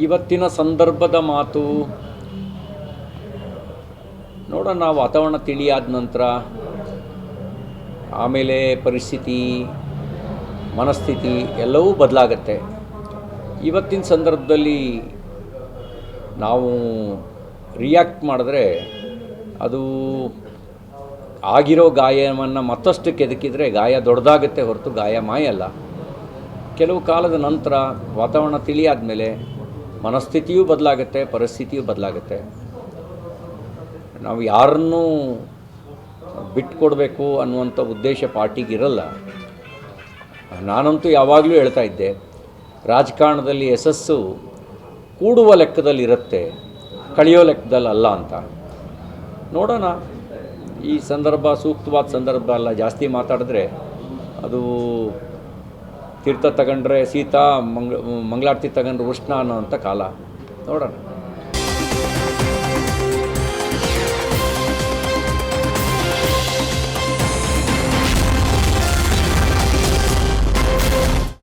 ಇವತ್ತಿನ ಸಂದರ್ಭದ ಮಾತು. ನೋಡೋಣ ವಾತಾವರಣ ತಿಳಿಯಾದ ನಂತರ ಆಮೇಲೆ ಪರಿಸ್ಥಿತಿ, ಮನಸ್ಥಿತಿ ಎಲ್ಲವೂ ಬದಲಾಗತ್ತೆ. ಇವತ್ತಿನ ಸಂದರ್ಭದಲ್ಲಿ ನಾವು ರಿಯಾಕ್ಟ್ ಮಾಡಿದ್ರೆ ಅದು ಆಗಿರೋ ಗಾಯವನ್ನು ಮತ್ತಷ್ಟು ಕೆದಕಿದರೆ ಗಾಯ ದೊಡ್ಡದಾಗುತ್ತೆ ಹೊರತು ಗಾಯ ಮಾಯಲ್ಲ ಕೆಲವು ಕಾಲದ ನಂತರ ವಾತಾವರಣ ತಿಳಿಯಾದ ಮೇಲೆ ಮನಸ್ಥಿತಿಯೂ ಬದಲಾಗುತ್ತೆ, ಪರಿಸ್ಥಿತಿಯೂ ಬದಲಾಗುತ್ತೆ. ನಾವು ಯಾರನ್ನೂ ಬಿಟ್ಕೊಡ್ಬೇಕು ಅನ್ನುವಂಥ ಉದ್ದೇಶ ಪಾರ್ಟಿಗಿರಲ್ಲ ನಾನಂತೂ ಯಾವಾಗಲೂ ಹೇಳ್ತಾ ಇದ್ದೆ, ರಾಜಕಾರಣದಲ್ಲಿ ಯಶಸ್ಸು ಕೂಡುವ ಲೆಕ್ಕದಲ್ಲಿ ಇರುತ್ತೆ, ಕಳೆಯೋ ಲೆಕ್ಕದಲ್ಲಿ ಅಲ್ಲ ಅಂತ. ನೋಡೋಣ, ಈ ಸಂದರ್ಭ, ಸೂಕ್ತವಾದ ಸಂದರ್ಭ ಅಲ್ಲ ಜಾಸ್ತಿ ಮಾತಾಡಿದ್ರೆ ಅದು ತೀರ್ಥ ತಗೊಂಡ್ರೆ ಸೀತಾ ಮಂಗ್ಳ ಮಂಗಳಾರತಿ ತಗೊಂಡ್ರೆ ಉಷ್ಣ ಅನ್ನೋ ಅಂಥ ಕಾಲ. ನೋಡೋಣ.